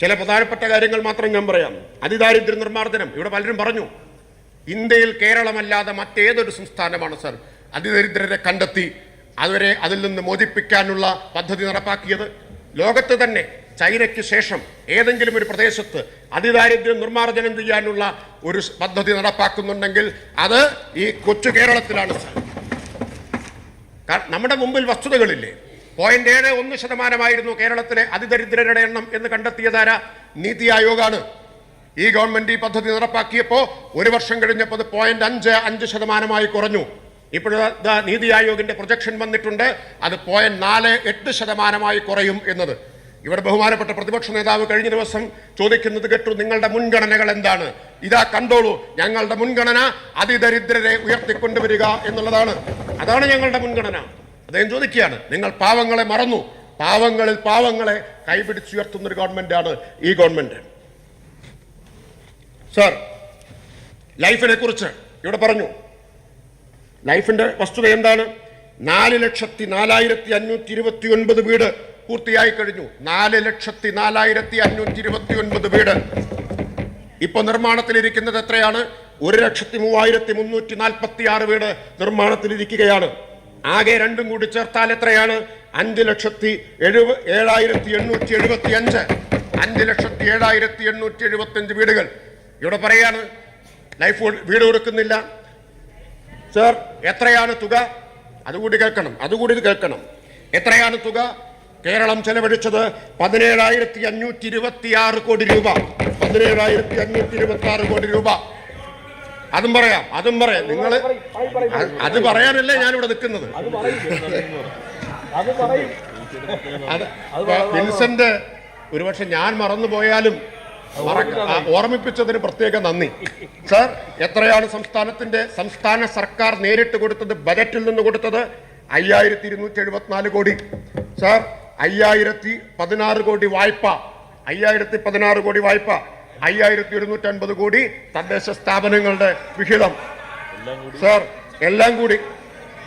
ചില പ്രധാനപ്പെട്ട കാര്യങ്ങൾ മാത്രം ഞാൻ പറയാം. അതിദാരിദ്ര്യ നിർമ്മാർജനം. ഇവിടെ പലരും പറഞ്ഞു ഇന്ത്യയിൽ കേരളമല്ലാതെ മറ്റേതൊരു സംസ്ഥാനമാണ് സർ? അതിദരിദ്രരെ കണ്ടെത്തി അവരെ അതിൽ നിന്ന് മോചിപ്പിക്കാനുള്ള പദ്ധതി നടപ്പാക്കിയത്. ലോകത്ത് തന്നെ ചൈനയ്ക്ക് ശേഷം ഏതെങ്കിലും ഒരു പ്രദേശത്ത് അതിദാരിദ്ര്യം നിർമ്മാർജനം ചെയ്യാനുള്ള ഒരു പദ്ധതി നടപ്പാക്കുന്നുണ്ടെങ്കിൽ അത് ഈ കൊച്ചു കേരളത്തിലാണ് സർ. നമ്മുടെ മുമ്പിൽ വസ്തുതകളില്ലേ? പോയിന്റ് ഏഴ് ഒന്ന് ശതമാനമായിരുന്നു കേരളത്തിലെ അതിദരിദ്രരുടെ എണ്ണം എന്ന് കണ്ടെത്തിയതാര? നീതി ആയോഗാണ്. ഈ ഗവൺമെന്റ് ഈ പദ്ധതി നടപ്പാക്കിയപ്പോൾ ഒരു വർഷം കഴിഞ്ഞപ്പോൾ പോയിന്റ് അഞ്ച് അഞ്ച് ശതമാനമായി കുറഞ്ഞു. ഇപ്പോഴത്തെ നീതി ആയോഗിന്റെ പ്രൊജക്ഷൻ വന്നിട്ടുണ്ട്. അത് പോയിന്റ് നാല് എട്ട് ശതമാനമായി കുറയും എന്നത്. ഇവിടെ ബഹുമാനപ്പെട്ട പ്രതിപക്ഷ നേതാവ് കഴിഞ്ഞ ദിവസം ചോദിക്കുന്നത് കേട്ടു നിങ്ങളുടെ മുൻഗണനകൾ എന്താണ്? ഇതാ കണ്ടോളൂ ഞങ്ങളുടെ മുൻഗണന അതിദരിദ്രരെ ഉയർത്തിക്കൊണ്ടുവരിക എന്നുള്ളതാണ്. അതാണ് ഞങ്ങളുടെ മുൻഗണന. അദ്ദേഹം ചോദിക്കുകയാണ് നിങ്ങൾ പാവങ്ങളെ മറന്നു. പാവങ്ങളിൽ പാവങ്ങളെ കൈപിടിച്ചുയർത്തുന്ന ഒരു ഗവൺമെന്റാണ് ഈ ഗവൺമെന്റ്. സർ ലൈഫിനെ കുറിച്ച് ഇവിടെ പറഞ്ഞു. ലൈഫിന്റെ വസ്തുത എന്താണ്? നാല് ലക്ഷത്തി നാലായിരത്തി അഞ്ഞൂറ്റി ഇരുപത്തി ഒൻപത് വീട് പൂർത്തിയായി കഴിഞ്ഞു. നാല് ലക്ഷത്തി നാലായിരത്തി അഞ്ഞൂറ്റി ഇരുപത്തി ഒൻപത് വീട്. ഇപ്പൊ നിർമ്മാണത്തിലിരിക്കുന്നത് എത്രയാണ്? ഒരു ലക്ഷത്തി മൂവായിരത്തി മുന്നൂറ്റി നാൽപ്പത്തി ആറ് വീട് നിർമ്മാണത്തിലിരിക്കുകയാണ്. ആകെ രണ്ടും കൂടി ചേർത്താൽ എത്രയാണ്? അഞ്ച് ലക്ഷത്തി എഴുപ ഏഴായിരത്തി എണ്ണൂറ്റി എഴുപത്തി അഞ്ച് അഞ്ച് ലക്ഷത്തി ഏഴായിരത്തി എണ്ണൂറ്റി എഴുപത്തി അഞ്ച് വീടുകൾ. ഇവിടെ പറയാണ് ലൈഫ് വീട് കൊടുക്കുന്നില്ല. സർ എത്രയാണ് തുക? അതുകൂടി കേൾക്കണം അതുകൂടി ഇത് കേൾക്കണം. എത്രയാണ് തുക? കേരളം ചെലവഴിച്ചത് പതിനേഴായിരത്തി അഞ്ഞൂറ്റി ഇരുപത്തി ആറ് കോടി രൂപ. പതിനേഴായിരത്തി അഞ്ഞൂറ്റി ഇരുപത്തി ആറ് കോടി രൂപ. അതും പറയാം അതും പറയാം. നിങ്ങൾ അത് പറയാനല്ലേ ഞാനിവിടെ നിൽക്കുന്നത്. വിൻസെന്റ് ഒരുപക്ഷെ ഞാൻ മറന്നുപോയാലും ഓർമ്മിപ്പിച്ചതിന് പ്രത്യേക നന്ദി. സർ എത്രയാണ് സംസ്ഥാനത്തിന്റെ സംസ്ഥാന സർക്കാർ നേരിട്ട് കൊടുത്തത് ബജറ്റിൽ നിന്ന് കൊടുത്തത്? അയ്യായിരത്തി ഇരുന്നൂറ്റി എഴുപത്തിനാല് കോടി. സർ അയ്യായിരത്തി പതിനാറ് കോടി വായ്പ. അയ്യായിരത്തി പതിനാറ് കോടി വായ്പ. അയ്യായിരത്തി ഒരുന്നൂറ്റി അൻപത് കോടി തദ്ദേശ സ്ഥാപനങ്ങളുടെ വിഹിതം. സാർ എല്ലാം കൂടി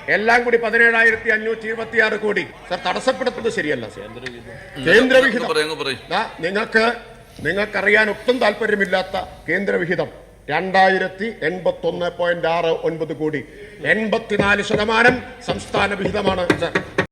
എല്ലാം കൂടി പതിനേഴായിരത്തി അഞ്ഞൂറ്റി ഇരുപത്തി ആറ് കോടി. സർ തടസ്സപ്പെടുത്തുന്നത് ശരിയല്ല കേന്ദ്ര കേന്ദ്രവിഹിതം. പറയങ്ങ് പറയും. ദാ നിങ്ങൾക്ക് നിങ്ങൾക്കറിയാൻ ഒട്ടും താല്പര്യമില്ലാത്ത കേന്ദ്രവിഹിതം രണ്ടായിരത്തി എൺപത്തി ഒന്ന് പോയിന്റ് ആറ് ഒൻപത് കോടി. എൺപത്തിനാല് ശതമാനം സംസ്ഥാന വിഹിതമാണ് സാർ.